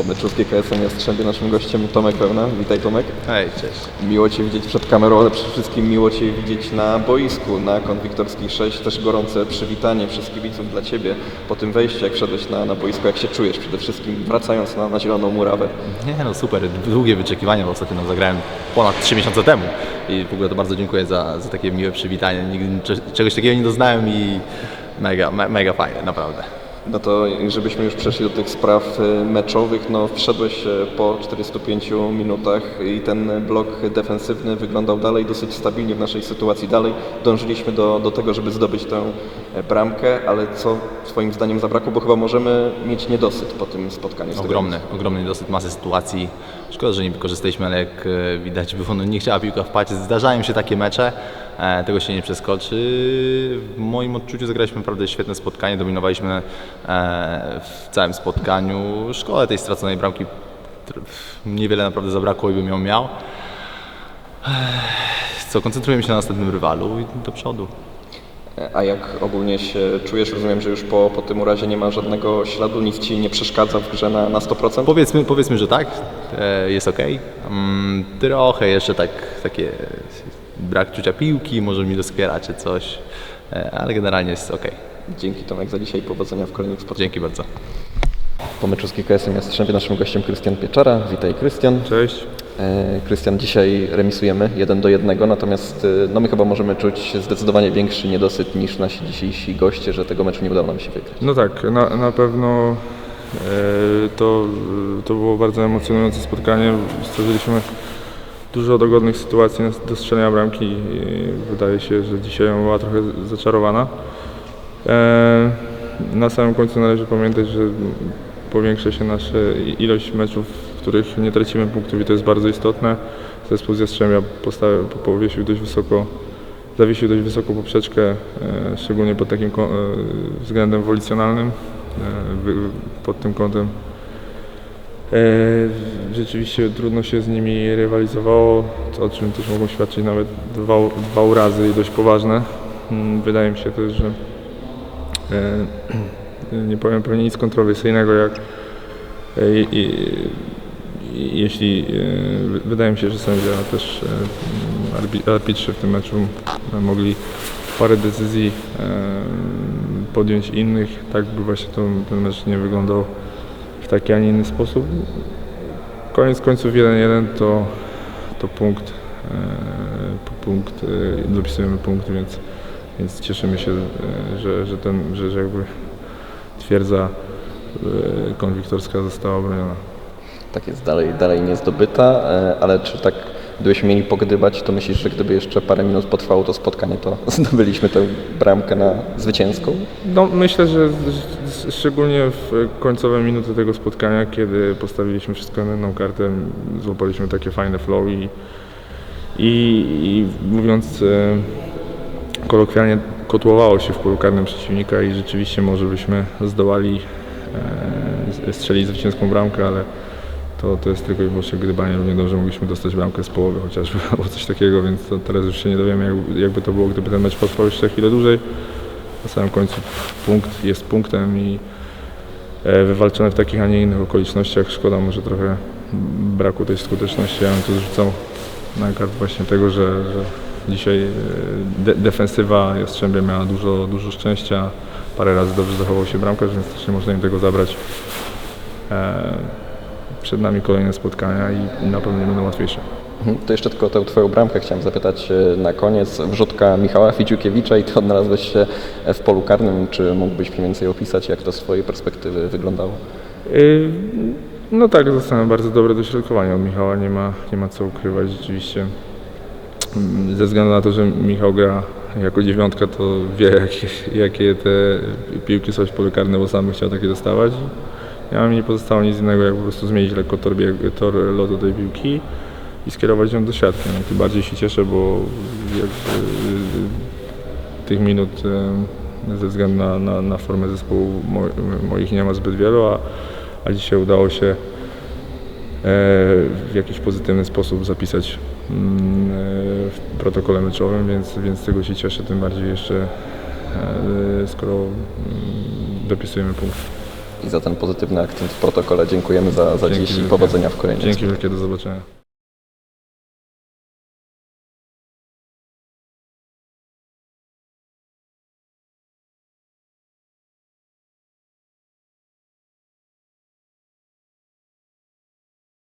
Po meczu z GKS-em Jastrzębie naszym gościem Tomek Pełna. Witaj Tomek. Hej, cześć. Miło Cię widzieć przed kamerą, ale przede wszystkim miło Cię widzieć na boisku, na Konwiktorskiej 6. Też gorące przywitanie przez kibiców dla Ciebie po tym wejściu, jak wszedłeś na, na boisko. Jak się czujesz przede wszystkim wracając na, na Zieloną Murawę? Nie no super, długie wyczekiwania, bo ostatnio no, zagrałem ponad 3 miesiące temu i w ogóle to bardzo dziękuję za, za takie miłe przywitanie. Nigdy cze- czegoś takiego nie doznałem i mega, me, mega fajne, naprawdę. No to żebyśmy już przeszli do tych spraw y, meczowych, no wszedłeś y, po 45 minutach i ten blok defensywny wyglądał dalej dosyć stabilnie w naszej sytuacji. Dalej dążyliśmy do, do tego, żeby zdobyć tę e, bramkę, ale co Twoim zdaniem zabrakło, bo chyba możemy mieć niedosyt po tym spotkaniu. z tego Ogromny, ogromny dosyć masy sytuacji. Szkoda, że nie wykorzystaliśmy, ale jak e, widać było, no nie chciała piłka wpaść. Zdarzają się takie mecze, tego się nie przeskoczy. W moim odczuciu zagraliśmy naprawdę świetne spotkanie, dominowaliśmy e, w całym spotkaniu. Szkoda tej straconej bramki, niewiele naprawdę zabrakło i bym ją miał. Co, koncentrujemy się na następnym rywalu i do przodu. E, A jak ogólnie się czujesz? Rozumiem, że już po, po tym urazie nie ma żadnego śladu, nic Ci nie przeszkadza w grze na, na 100%? Powiedzmy, powiedzmy że tak, e, jest ok. Mm, trochę jeszcze tak, takie brak czucia piłki, może mi doskwiera czy coś, e, ale generalnie jest ok. Dzięki Tomek za dzisiaj, powodzenia w kolejnych spotkaniach. Dzięki bardzo. Po meczu z Jastrzębie naszym gościem Krystian Pieczara. Witaj Krystian. Cześć. E, Krystian, dzisiaj remisujemy 1 do 1, natomiast e, no my chyba możemy czuć zdecydowanie większy niedosyt niż nasi dzisiejsi goście, że tego meczu nie udało nam się wygrać. No tak, na, na pewno e, to, to było bardzo emocjonujące spotkanie. Stworzyliśmy dużo dogodnych sytuacji do strzelenia bramki wydaje się, że dzisiaj była trochę zaczarowana. E, na samym końcu należy pamiętać, że powiększa się nasza ilość meczów, w których nie tracimy punktów i to jest bardzo istotne. Zespół z Jastrzębia powiesił dość wysoko zawiesił dość wysoką poprzeczkę, e, szczególnie pod takim e, względem wolicjonalnym. Pod tym kątem rzeczywiście trudno się z nimi rywalizowało, o czym też mogą świadczyć nawet dwa, dwa urazy i dość poważne. Mm, Wydaje mi się też, że e, nie powiem pewnie nic kontrowersyjnego, jak e, i, i, jeśli e, wy- wydaje mi się, że sędzia też e, arbi- arbitrzy w tym meczu e, mogli parę decyzji e, podjąć innych, tak by właśnie ten mecz nie wyglądał taki, a nie inny sposób. Koniec końców 1-1 to, to punkt, e, punkt, e, dopisujemy punkt, więc, więc cieszymy się, e, że, że, ten, że, że jakby twierdza konwiktorska została obroniona. Tak jest, dalej, dalej nie zdobyta, e, ale czy tak gdybyśmy mieli pogdybać, to myślisz, że gdyby jeszcze parę minut potrwało to spotkanie, to zdobyliśmy tę bramkę na zwycięską? No, myślę, że szczególnie w końcowe minuty tego spotkania, kiedy postawiliśmy wszystko na jedną kartę, złapaliśmy takie fajne flow i, i, i mówiąc e, kolokwialnie kotłowało się w polu karnym przeciwnika i rzeczywiście może byśmy zdołali e, strzelić zwycięską bramkę, ale to, to jest tylko i wyłącznie gdybanie. Równie dobrze mogliśmy dostać bramkę z połowy chociażby albo coś takiego, więc to teraz już się nie dowiemy jak, jakby to było, gdyby ten mecz potrwał jeszcze chwilę dłużej. Na samym końcu punkt jest punktem i e, wywalczone w takich, a nie innych okolicznościach. Szkoda może trochę braku tej skuteczności. Ja bym tu zrzucał na kart właśnie tego, że, że dzisiaj e, de defensywa Jastrzębia miała dużo, dużo szczęścia. Parę razy dobrze zachował się bramkarz, więc też nie można im tego zabrać. E, przed nami kolejne spotkania i na pewno nie będą łatwiejsze. Mhm, To jeszcze tylko o tę Twoją bramkę chciałem zapytać e, na koniec. Wrzutka Michała Ficiukiewicza i Ty odnalazłeś się w polu karnym. Czy mógłbyś mniej więcej opisać, jak to z Twojej perspektywy wyglądało? Yy, No tak, zostałem bardzo dobre dośrodkowanie od Michała, nie ma, nie ma co ukrywać rzeczywiście. Mm, Ze względu na to, że Michał gra jako dziewiątka, to wie jakie, jakie te piłki są w polu karnym, bo sam chciał takie dostawać. Ja mi nie pozostało nic innego, jak po prostu zmienić lekko tor, bieg, tor lotu tej piłki i skierować ją do siatki. No, tym bardziej się cieszę, bo jakby, tych minut e, ze względu na, na, na formę zespołu mo, moich nie ma zbyt wielu, a, a dzisiaj udało się e, w jakiś pozytywny sposób zapisać mm, e, w protokole meczowym, więc, więc tego się cieszę, tym bardziej jeszcze e, skoro mm, dopisujemy punkt. I za ten pozytywny akcent w protokole. Dziękujemy za, za dziś i powodzenia w kolejnym. Dzięki wielkie, do zobaczenia.